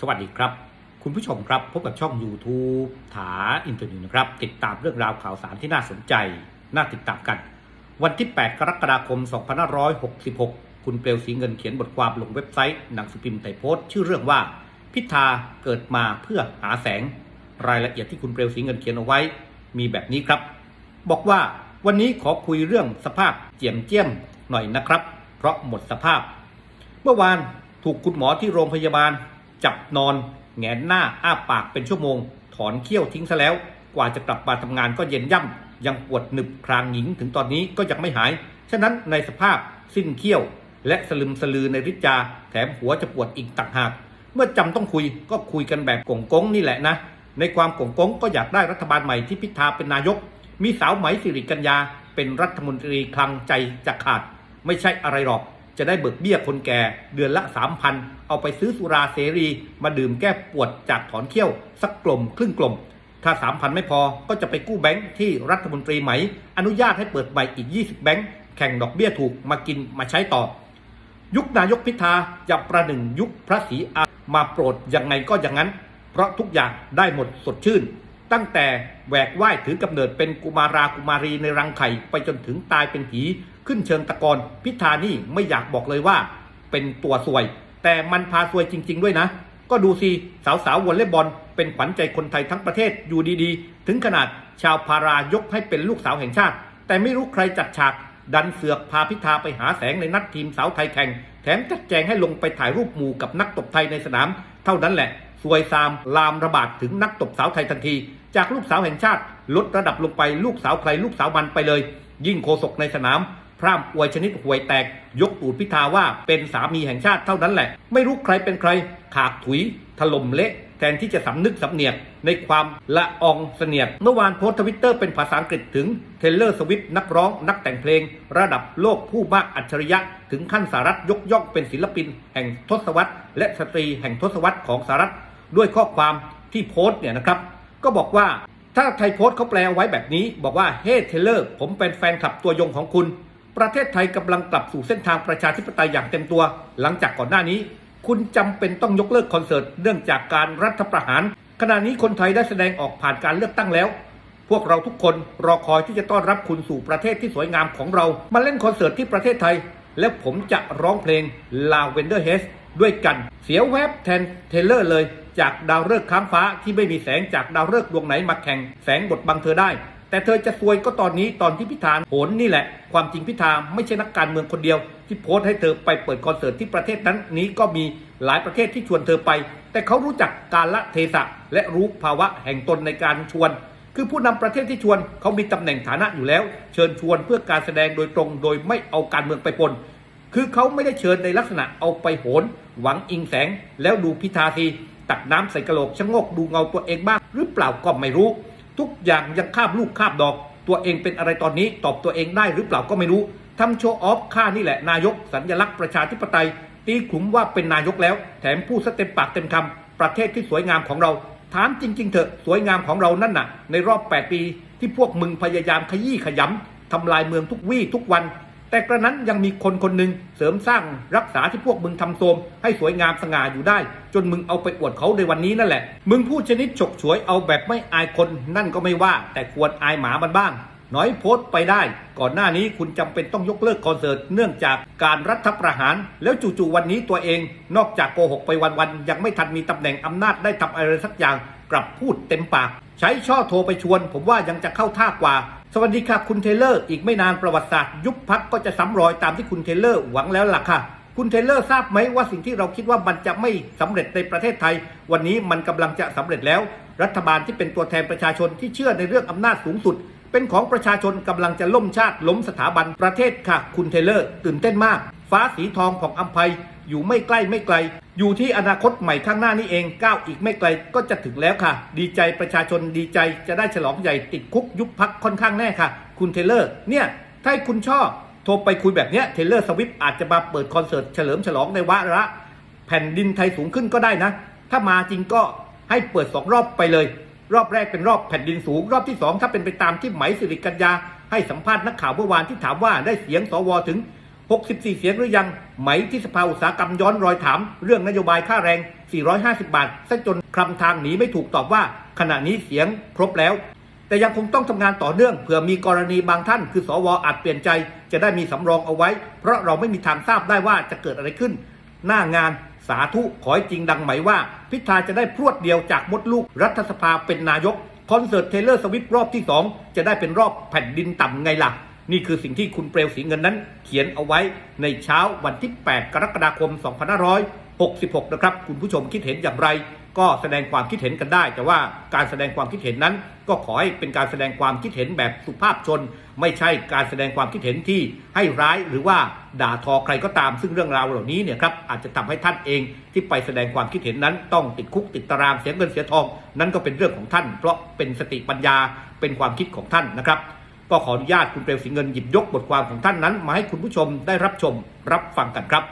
สวัสดีครับ คุณผู้ชมครับ พบกับช่อง YouTube ถาอินเตอร์นิวนะครับ ติดตามเรื่องราวข่าวสารที่น่าสนใจ น่าติดตามกัน วันที่ 8 กรกฎาคม 2566 คุณเปลวสีเงินเขียนบทความลงเว็บไซต์หนังสือพิมพ์ไทยโพสต์ชื่อเรื่องว่า พิธาเกิดมาเพื่อหาแสง รายละเอียดที่คุณเปลวสีเงินเขียนเอาไว้ มีแบบนี้ครับ บอกว่าวันนี้ขอคุยเรื่องสภาพเจียมเจียมหน่อยนะครับ เพราะหมดสภาพ เมื่อวานถูกคุณหมอที่โรงพยาบาล จับนอนแงนหน้าอ้าปากเป็นชั่วโมง ถอนเขี้ยวทิ้งซะแล้ว กว่าจะกลับมาทำงานก็เย็นย่ำยังปวดหนึบครางหญิงถึงตอนนี้ก็ยังไม่หาย ฉะนั้นในสภาพสิ้นเขี้ยว และสลึมสลือในฤทธิ์ยาแถมหัวจะปวดอีกต่างหาก เมื่อจำต้องคุยก็คุยกันแบบกงกงนี่แหละนะ ในความกงกงก็อยากได้รัฐบาลใหม่ที่พิธาเป็นนายก มีสาวไหมสิริกัญญาเป็นรัฐมนตรีคลังใจจะขาด ไม่ใช่อะไรหรอก จะได้เบิกเบี้ยคนแก่เดือนละ 3,000 เอาไปซื้อสุราเสรี มาดื่มแก้ปวดจากถอนเขี้ยวสักกลมครึ่งกลม ถ้า 3,000 ไม่พอก็จะไปกู้แบงค์ที่รัฐมนตรีไหม อนุญาตให้เปิดใหม่อีก 20 แบงค์แข่งดอกเบี้ยถูกมากินมาใช้ต่อ ยุคนายกพิธาจะประหนึ่งยุคพระศรีอามาโปรดยังไงก็อย่างนั้น เพราะทุกอย่างได้หมดสดชื่น ตั้งแต่แหวกว่ายถือกำเนิดเป็นกุมารากุมารีในรังไข่ไปจนถึงตายเป็นผี ขึ้นเชิงตะกอนพิธานี่ไม่อยากบอกเลยว่า เป็นตัวสวย แต่มันพาสวยจริง ๆ ด้วยนะ ก็ดูสิสาวๆวอลเลย์บอลเป็นขวัญใจคนไทยทั้งประเทศอยู่ดีๆ ถึงขนาดชาวพารายกให้เป็นลูกสาวแห่งชาติ แต่ไม่รู้ใครจัดฉาก ดันเสือกพาพิธาไปหาแสงในนัดทีมสาวไทยแข่ง แถมจัดแจงให้ลงไปถ่ายรูปหมู่กับนักตบไทยในสนาม เท่านั้นแหละสวยซามลามระบาดถึงนักตบสาวไทยทันที จากลูกสาวแห่งชาติ ลดระดับลงไปลูกสาวใครลูกสาวมันไปเลย ยิ่งโคศกในสนาม พร่ำอวยชนิดห่วยแตก ยกตูดพิธาว่าเป็นสามีแห่งชาติเท่านั้นแหละ ไม่รู้ใครเป็นใคร ขากถุย ถล่มเละแทนที่จะสำนึกสำเนียกในความละอองเสนียด เมื่อวานโพสต์ทวิตเตอร์เป็นภาษาอังกฤษถึงเทเลอร์สวิฟนักร้องนักแต่งเพลง ระดับโลกผู้มากอัจฉริยะ ถึงขั้นสหรัฐยกย่องเป็นศิลปิน แห่งทศวรรษ และสตรีแห่งทศวรรษของสหรัฐ ด้วยข้อความที่โพสต์เนี่ยนะครับ ก็บอกว่าถ้าไทยโพสต์เขาแปลไว้แบบนี้ บอกว่าเฮ้เทเลอร์ผมเป็นแฟนคลับตัวยงของคุณ ประเทศไทยกำลังกลับสู่เส้นทางประชาธิปไตยอย่างเต็มตัว หลังจากก่อนหน้านี้ คุณจำเป็นต้องยกเลิกคอนเสิร์ตเนื่องจากการรัฐประหาร ขณะนี้คนไทยได้แสดงออกผ่านการเลือกตั้งแล้ว พวกเราทุกคนรอคอยที่จะต้อนรับคุณสู่ประเทศที่สวยงามของเรา มาเล่นคอนเสิร์ตที่ประเทศไทย แล้วผมจะร้องเพลง Lavender Haze ด้วยกัน เสียวแวบแทนเทเลอร์เลย จากดาวฤกษ์ค้างฟ้าที่ไม่มีแสงจากดาวฤกษ์ดวงไหนมาแข่งแสงบทบังเธอได้ แต่เธอจะซวยก็ตอนนี้ตอนที่พิธาโหนนี่แหละ ความจริงพิธาไม่ใช่นักการเมืองคนเดียว ที่โพสต์ให้เธอไปเปิดคอนเสิร์ตที่ประเทศนั้นนี้ก็มีหลายประเทศที่ชวนเธอไป แต่เขารู้จักกาลเทศะและรู้ภาวะแห่งตนในการชวน คือผู้นำประเทศที่ชวนเขามีตำแหน่งฐานะอยู่แล้ว เชิญชวนเพื่อการแสดงโดยตรง โดยไม่เอาการเมืองไปปนคือเขาไม่ได้เชิญในลักษณะเอาไปโหน หวังอิงแสง แล้วดูพิธาทีตักน้ำใส่กระโหลกชะงกดูเงาตัวเองบ้างหรือเปล่าก็ไม่รู้ ทุกอย่างยังคาบลูกคาบดอก ตัวเองเป็นอะไรตอนนี้ตอบตัวเองได้หรือเปล่าก็ไม่รู้ทำโชว์ออฟข้านี่แหละนายกสัญลักษณ์ประชาธิปไตย ตีขลุมว่าเป็นนายกแล้ว แถมพูดสเต็มปากเต็มคำประเทศที่สวยงามของเราถามจริง ๆ เถอะสวยงามของเรานั่นน่ะ ในรอบ 8 ปีที่พวกมึงพยายามขยี้ขยำทำลายเมืองทุกวี่ทุกวัน แต่กระนั้นยังมีคนคนหนึ่งเสริมสร้างรักษาที่พวกมึงทำโทมให้สวยงามสง่าอยู่ได้ จนมึงเอาไปอวดเขาในวันนี้นั่นแหละ มึงพูดชนิดฉกฉวยเอาแบบไม่อายคนนั่นก็ไม่ว่า แต่ควรอายหมามันบ้าง น้อยโพสต์ไปได้ ก่อนหน้านี้คุณจำเป็นต้องยกเลิกคอนเสิร์ตเนื่องจากการรัฐประหาร แล้วจู่ๆวันนี้ตัวเอง นอกจากโกหกไปวันๆยังไม่ทันมีตำแหน่งอำนาจได้ทำอะไรสักอย่าง กลับพูดเต็มปาก ใช้ช่อโทรไปชวน ผมว่ายังจะเข้าท่ากว่า สวัสดีค่ะคุณเทเลอร์ อีกไม่นานประวัติศาสตร์ ยุบพักก็จะซ้ำรอยตามที่คุณเทเลอร์หวังแล้วล่ะค่ะ คุณเทเลอร์ทราบไหมว่าสิ่งที่เราคิดว่ามันจะไม่สำเร็จในประเทศไทย วันนี้มันกำลังจะสำเร็จแล้ว รัฐบาลที่เป็นตัวแทนประชาชนที่เชื่อในเรื่องอำนาจสูงสุด เป็นของประชาชนกำลังจะล่มชาติล้มสถาบันประเทศค่ะ คุณเทเลอร์ ตื่นเต้นมาก ฟ้าสีทองของอัมภัยอยู่ไม่ใกล้ไม่ไกล อยู่ที่อนาคตใหม่ข้างหน้านี่เองก้าวอีกไม่ไกลก็จะถึงแล้วค่ะ ดีใจประชาชนดีใจจะได้ฉลองใหญ่ติดคุกยุบพักค่อนข้างแน่ค่ะ คุณเทเลอร์ เนี่ย ถ้าคุณชอบโทรไปคุยแบบเนี้ยเทเลอร์สวิฟอาจจะมาเปิดคอนเสิร์ตเฉลิมฉลองในวาระ แผ่นดินไทยสูงขึ้นก็ได้นะ ถ้ามาจริงก็ให้เปิดสองรอบไปเลย รอบแรกเป็นรอบแผ่นดินสูง รอบที่สองถ้าเป็นไปตามที่ไหมสิริกัญญาให้สัมภาษณ์นักข่าวเมื่อวานที่ถามว่าได้เสียงสวถึง 64 เสียงหรือยัง ไหมที่สภาอุตสาหกรรมย้อนรอยถาม เรื่องนโยบายค่าแรง 450 บาทซะจนคลำทางหนีไม่ถูกตอบว่า ขณะนี้เสียงครบแล้ว แต่ยังคงต้องทำงานต่อเนื่องเผื่อมีกรณีบางท่าน คือสวอาจเปลี่ยนใจ จะได้มีสำรองเอาไว้ เพราะเราไม่มีทางทราบได้ว่าจะเกิดอะไรขึ้น หน้างานสาธุขอให้จริงดังไหมว่า พิธาจะได้พรวดเดียวจากมดลูกรัฐสภาเป็นนายกคอนเสิร์ตเทเลอร์สวิฟรอบที่ 2 จะได้เป็นรอบแผ่นดินต่ำไงล่ะ นี่คือสิ่งที่คุณเปลวสีเงินนั้น เขียนเอาไว้ในเช้าวันที่ 8 กรกฎาคม 2566 นะครับ คุณผู้ชมคิดเห็นอย่างไร ก็แสดงความคิดเห็นกันได้ แต่ว่าการแสดงความคิดเห็นนั้น ก็ขอให้เป็นการแสดงความคิดเห็นแบบสุภาพชน ไม่ใช่การแสดงความคิดเห็นที่ให้ร้ายหรือว่าด่าทอใครก็ตาม ซึ่งเรื่องราวเหล่านี้เนี่ยครับอาจจะทำให้ท่านเองที่ไปแสดงความคิดเห็นนั้น ต้องติดคุกติดตารางเสียเงินเสียทอง นั่นก็เป็นเรื่องของท่าน เพราะเป็นสติปัญญาเป็นความคิดของท่านนะครับ ก็ขออนุญาตคุณเปลวสีเงินหยิบยกบทความของท่านนั้นมาให้คุณผู้ชมได้รับชมรับฟังกันครับ